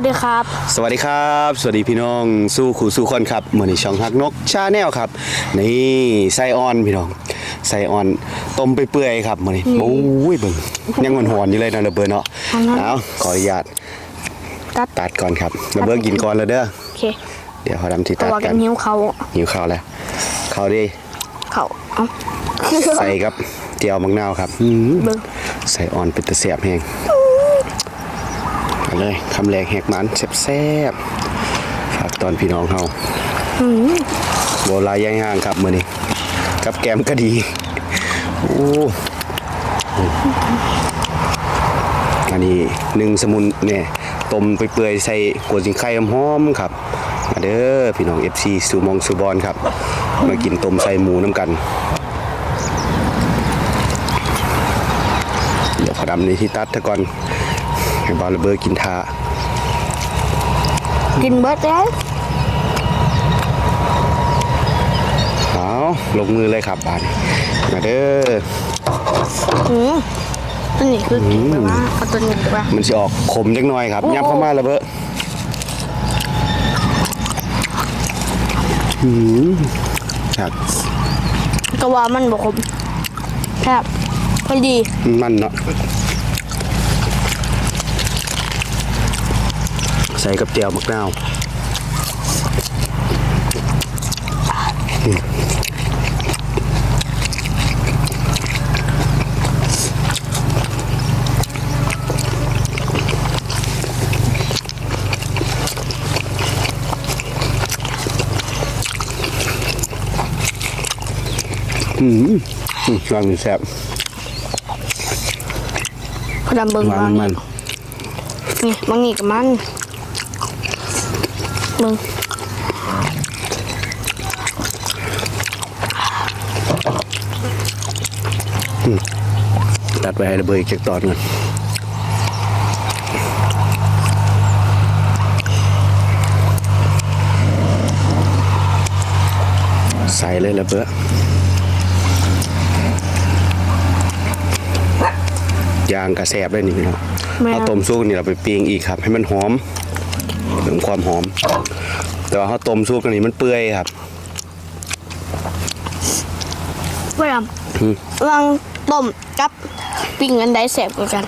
สวัสดีครับ สวัสดีครับ สวัสดีพี่น้องสู้ขู่สู้คนครับเหมือนในช่องฮักนกชาแนลครับ นี่ไส้อ่อนพี่น้องไส้อ่อนต้มไปเปื่อยๆครับมื้อนี้โอ้ยเบิ่งยังมันหอนอยู่เลยนะระเบิดเนาะอันนั้นเอาขออนุญาตตัดตัดก่อนครับระเบิดกินก่อนเลยเด้อโอเคเดี๋ยวเขาทำที่ตัตัดวกักันนนิ้วเขาหิวข้าวแล้วข้าวดิเขาเอ้าใส่กับเจียวมังนาวครับอื้อหือเบิ่งใส่อ่อนเป็นตะเสียบแห้ง เอาเลยคำแรกแหกมันแซ่บๆฝากตอนพี่น้องเฮาโบราณย่างห่างครับมือนี้กับแกมก็ดีโอ้อันนี้หนึ่งสมุนเนี่ยต้มไปเปื่อยๆใส่กัวจิงไข่หอมๆครับมาเด้อพี่น้อง FC สูมองสูบอลครับ มากินต้มใส่หมูน้ำกัน เดี๋ยวขอดำนี้ที่ตัดซะก่อน ให้บอลระเบิดกินทากินเบิร์ดแล้วเอาลงมือเลยครับบานมาเด้ออืมตัวนี้คือกินแบบว่าเอาตัวนี้ดีกว่ามันจะออกขมจังหน่อยครับโอ้ยับเข้ามาแล้วเบ้อหืมครับก็ว่ามันบอกผมแซ่บพอดี มันเนาะ ใส่กับเจียวมะนาวอืมอืมอืมวางอยู่แซ่บพอดำเบิ่งวางบางมันนี่บางนี่กับมัน เบิ่งตัดไปให้ระเบิดอีกจากตอนก่อนใส่เลยระเบิดยางกระแสบได้นี่พี่น้องแม่เอาต้มซุกนี่เราไปปิ้งอีกครับ ให้มันหอม เพิ่มความหอม แต่ว่าเขาต้มซุกอันนี้มันเปื่อยครับพอดำวางต้มกับปิ้งอันใดแซ่บกว่ากัน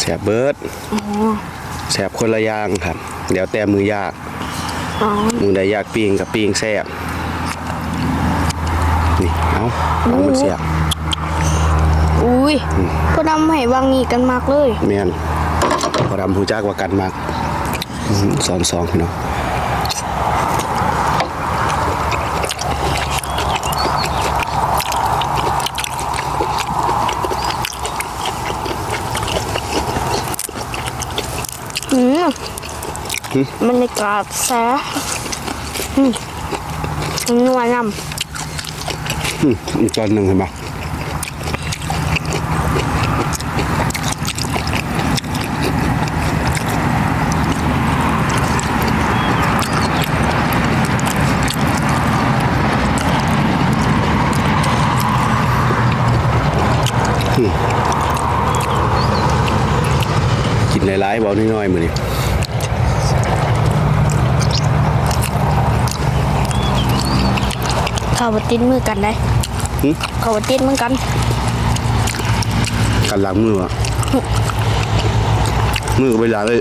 แสบเบิดอ๋อแสบคนละอย่างครับ เดี๋ยวแต่มือยากอ๋อมึงได้อยากปิ้งกับปิ้งแซ่บนี่เอาเอามันเสียบอุ้ยพอดำให้วางนี่กันมากเลยเมียนพอดำหูจักว่ากันมากอื้อหือ สอนสองพี่น้องอืมบรรยากาศแซ่บอืมนัวนำอื้ออีกตอนหนึ่งเห็นไหม หลายๆเบาน้อยๆมือนี่เข้ามาติดมือกันได้หึเข้ามาติดมือกัน กันล้างมือวะมือก็ไปล้างเลย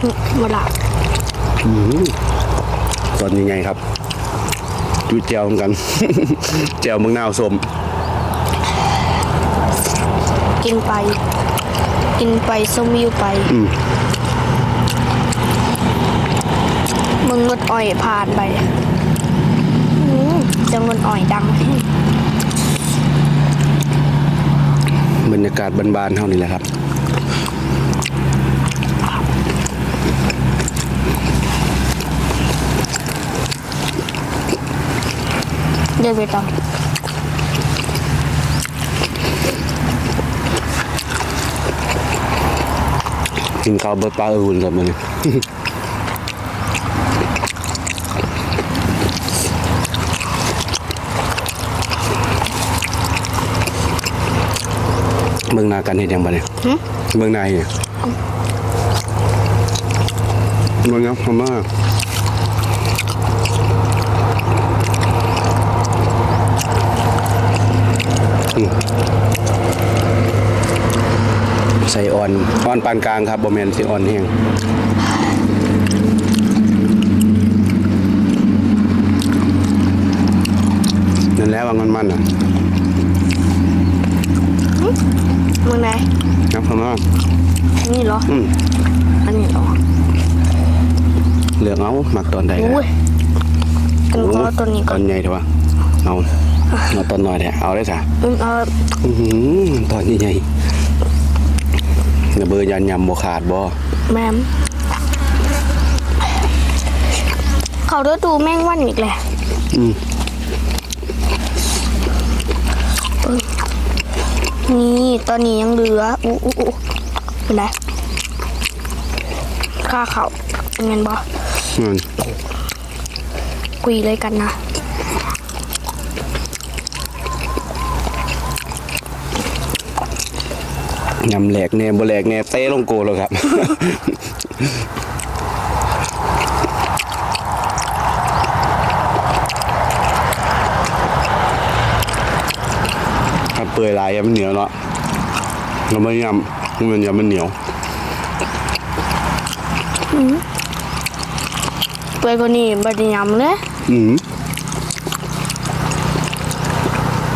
หึเวลาตอนยังไงครับจุดเจียวเหมือนกันเจียวเมืองนาวสมกินไป กินไปสมวิวไปอืมมึงงดอ่อยผ่านไปอืมจะงดอ่อยดังบรรยากาศบานๆเท่านี้แหละครับเดินไปต่อ กินข้าวเบิดปลาอื่นกับมันเมืองนากันเห็นยังบ่เนี่ยหึเมืองนาเนี่ยมันงับพม่าอืม ใส่อ่อนอ่อนปานกลางครับบะเมนสิอ่อนแห้งนั่นแหล้วว่ามันมันอะมึงไหนงับพม่านี่เหรออืมอันนี้เหรอเหลืองเอาหมักตอนใดก็อุ้ได้ยกันก็ตัวนี้ตก่ออนนใหญ่เถอะวะเอาเอาตอนน้อยเนี่ยเอาได้จ้ะอืมเอา อื้อหือตอนใหญ่ๆ ระเบอยันยำบ่ขาดบ่แมมเขาเดือดูแม่งวันอีกแหละอืมนี่ตอนนี้ยังเหลืออู้อู้อู้เป็นไรข้าเขาเป็นเงินบอนั่นคุยเลยกันนะ ยำแหลกแน่บ่แหลกแน่เต้ลงโกแล้วครับถ้าเปื่อยหลายอะมันเหนียวเนาะแล้วมันยำมันยำมันเหนียวเปื่อยกว่านี้บไดยำเลยอืม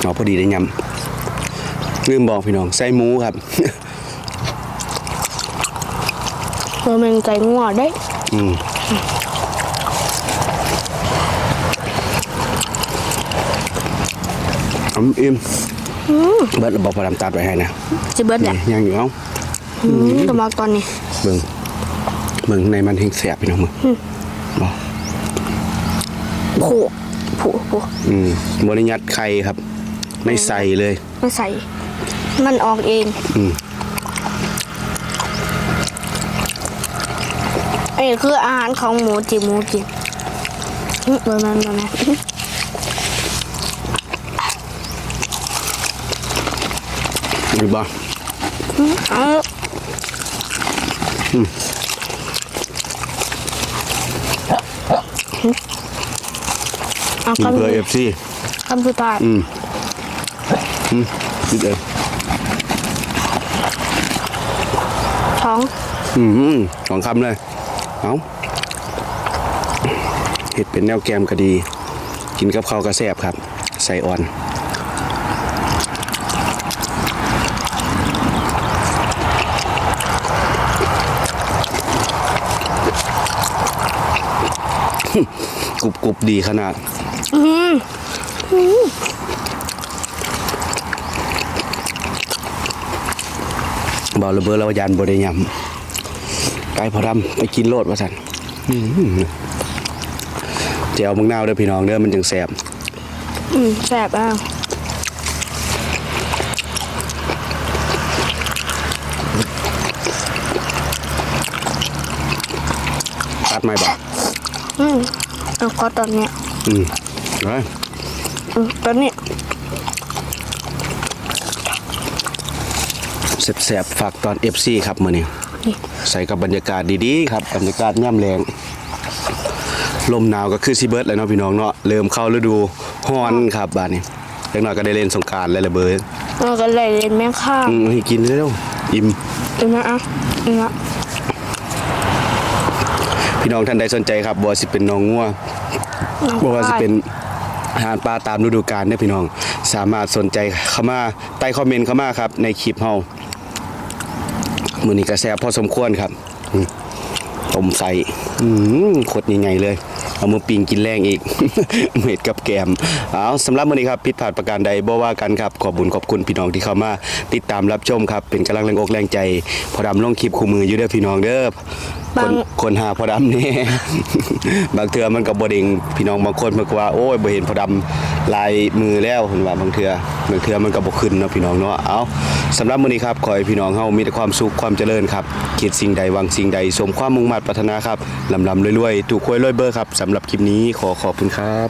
เอาพอดีได้ยำ ลืมบอกพี่น้องใส่หมูครับเออมันใจงัวได้อืมอมอิ่มเบิดระบบพอดำตัดไว้ให้นะจะเบิดแหละนี่ยังอยู่เอ้าอืมตัวมาตอนนี้เบิ่งเบิ่งในมันเฮงแสบพี่น้องมึงบอกผูกผูกผูกอืมบริยัดไข่ครับ ไม่ใส่เลย ไม่ใส่ มันออกเองอืมไอ้นี่คืออาหารของหมูจิหมูจิอืมเบอร์นั้นเบอร์นั้นหรือบ่เอาเอามีคำเพื่อเอฟซีคำสุดท้ายอืมอืมนิดเดียว ท้อง อืมสองคำเลย เอาเห็ดเป็นแนวแกมก็ดี กินกับข้าวกระแซบครับ ใส่อ่อนกรุบกรุบดีขนาดบอระเบิดเรายานบริยำ ไก่พอดำไปกินโลดว่าสันอื้อหือเจียวมึงนาวเด้อพี่น้องเด้อมันจึงแสบอืมแสบอะตัดไม่บอกอืมเอาก็ตอนเนี้ยอืมเฮ้ยอืมตอนนี้แสบๆฝากตอน FC ครับมื้อนี้นี่ ใส่กับบรรยากาศดีๆครับบรรยากาศย่ำแรงลมหนาวก็คือซีเบิร์ดแล้วเนาะพี่น้องเนาะเริ่มเข้าฤดูฮ้อนครับบ้านนี้เล็กน้อยก็ได้เล่นสงกรารแล้วระเบิดเราก็เลยเล่นแม่ข้าวอืมให้กินเร็วอิ่มอีกนะอะอีกนะพี่น้องท่านใดสนใจครับบ่ว่าสิเป็นน้องงัวน้องบ่ว่าสิฝ้ายเป็นอาหารปลาตามฤดูกาลเนี่ยพี่น้อง สามารถสนใจเข้ามาใต้คอมเมนต์เข้ามาครับในคลิปเฮา มือนี้ก็แซ่บพอสมควรครับอืมต้มใส่ขดใหญ่ๆเลย เอามือปิงกินแรงอีก เม็ดกับแกมเอาสำหรับมือนี้ครับ ผิดพลาดประการใดบ่ว่ากันครับ ขอบบุญขอบคุณพี่น้องที่เข้ามา ติดตามรับชมครับ เป็นกำลังแรงอกแรงใจ พอดำลงคลิปคู่มืออยู่เด้อพี่น้องเด้อ คนคนหาพอดำนี่ บางเทื่อมันก็บ่เด้งพี่น้องบางคนเพิ่นก็ว่าโอ้ยบ่เห็นพอดำลายมือแล้วเพิ่นว่าบางเทื่อบางเทื่อมันก็บ่ขึ้นเนาะพี่น้องเนาะเอาสำหรับมื้อนี้ครับขอให้พี่น้องเฮามีแต่ความสุขความเจริญครับคิดสิ่งใดหวังสิ่งใดสมความมุ่งมั่นปรารถนาครับลำๆรวยๆถูกหวยรวยเบอร์ครับสำหรับคลิปนี้ขอขอบคุณครับ